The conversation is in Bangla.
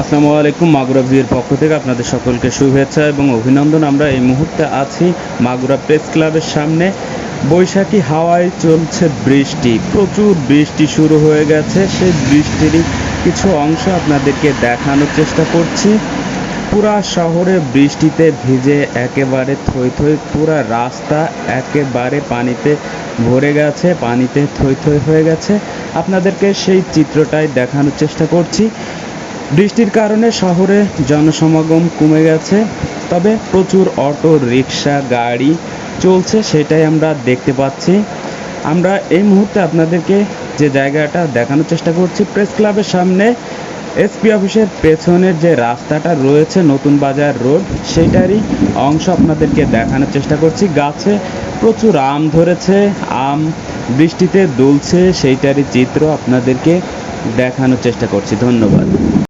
আসসালামু আলাইকুম, মাগুরা ভিউয়ের পক্ষ থেকে আপনাদের সকলকে শুভেচ্ছা এবং অভিনন্দন। আমরা এই মুহূর্তে আছি মাগুরা প্রেস ক্লাবের সামনে। বৈশাখী হাওয়ায় চলছে বৃষ্টি, প্রচুর বৃষ্টি শুরু হয়ে গেছে। সেই বৃষ্টিরই কিছু অংশ আপনাদেরকে দেখানোর চেষ্টা করছি। পুরা শহরে বৃষ্টিতে ভিজে একেবারে থই থই, পুরা রাস্তা একেবারে পানিতে ভরে গেছে, পানিতে থই থই হয়ে গেছে। আপনাদেরকে সেই চিত্রটাই দেখানোর চেষ্টা করছি। বৃষ্টির কারণে শহরে জনসমাগম কমে গেছে, তবে প্রচুর অটো রিক্সা গাড়ি চলছে, সেটাই আমরা দেখতে পাচ্ছি। আমরা এই মুহূর্তে আপনাদেরকে যে জায়গাটা দেখানোর চেষ্টা করছি, প্রেস ক্লাবের সামনে, এসপি অফিসের পেছনের যে রাস্তাটা রয়েছে, নতুন বাজার রোড সেটারই অংশ আপনাদেরকে দেখানোর চেষ্টা করছি। গাছে প্রচুর আম ধরেছে, আম বৃষ্টিতে দুলছে, সেইটারই চিত্র আপনাদেরকে দেখানোর চেষ্টা করছি। ধন্যবাদ।